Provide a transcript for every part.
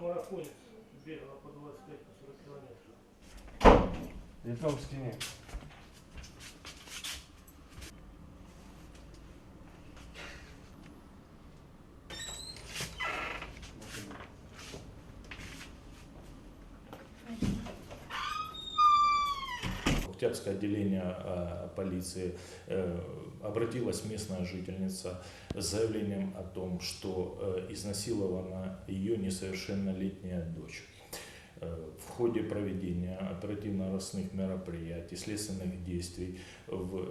Марафонец бегала по 25-40 километров. И там в стене. Октябрьское отделение э, полиции э, обратилась местная жительница с заявлением о том, что э, изнасилована ее несовершеннолетняя дочь. В ходе проведения оперативно-розыскных мероприятий, следственных действий в,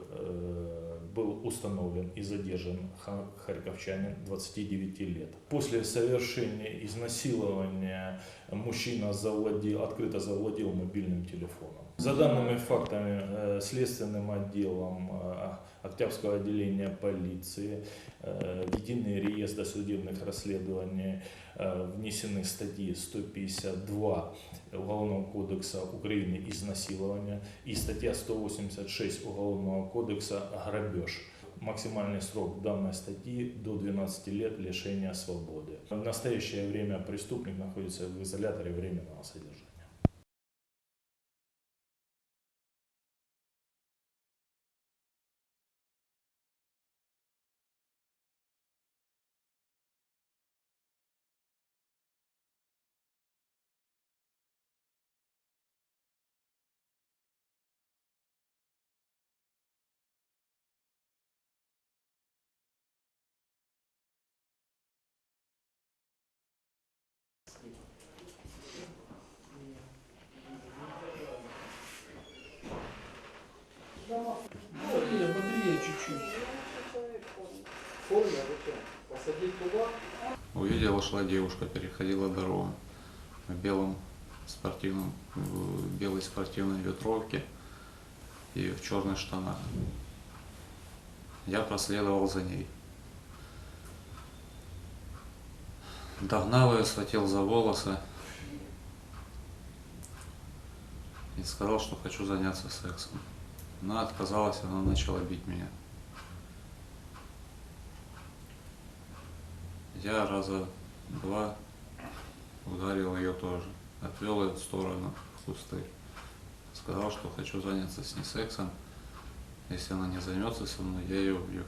был установлен и задержан ха- харьковчанин 29 лет. После совершения изнасилования мужчина завладел, открыто завладел мобильным телефоном. За данными фактами э, следственным отделом э, Октябрьского отделения полиции э, единый реестр судебных расследований внесены статьи 152 Уголовного кодекса Украины «Изнасилование» и статья 186 Уголовного кодекса «Грабеж». Максимальный срок данной статьи до 12 лет лишения свободы. В настоящее время преступник находится в изоляторе временного содержания. Бодрее, бодрее чуть-чуть. Форма, посадить девушка, переходила дорогу в белом спортивном, в белой спортивной ветровке и в черных штанах. Я проследовал за ней. Догнал ее, схватил за волосы и сказал, что хочу заняться сексом. Она отказалась, она начала бить меня. Я раза два ударил ее тоже. Отвел ее в сторону, в кусты. Сказал, что хочу заняться с ней сексом. Если она не займется со мной, я ее убью.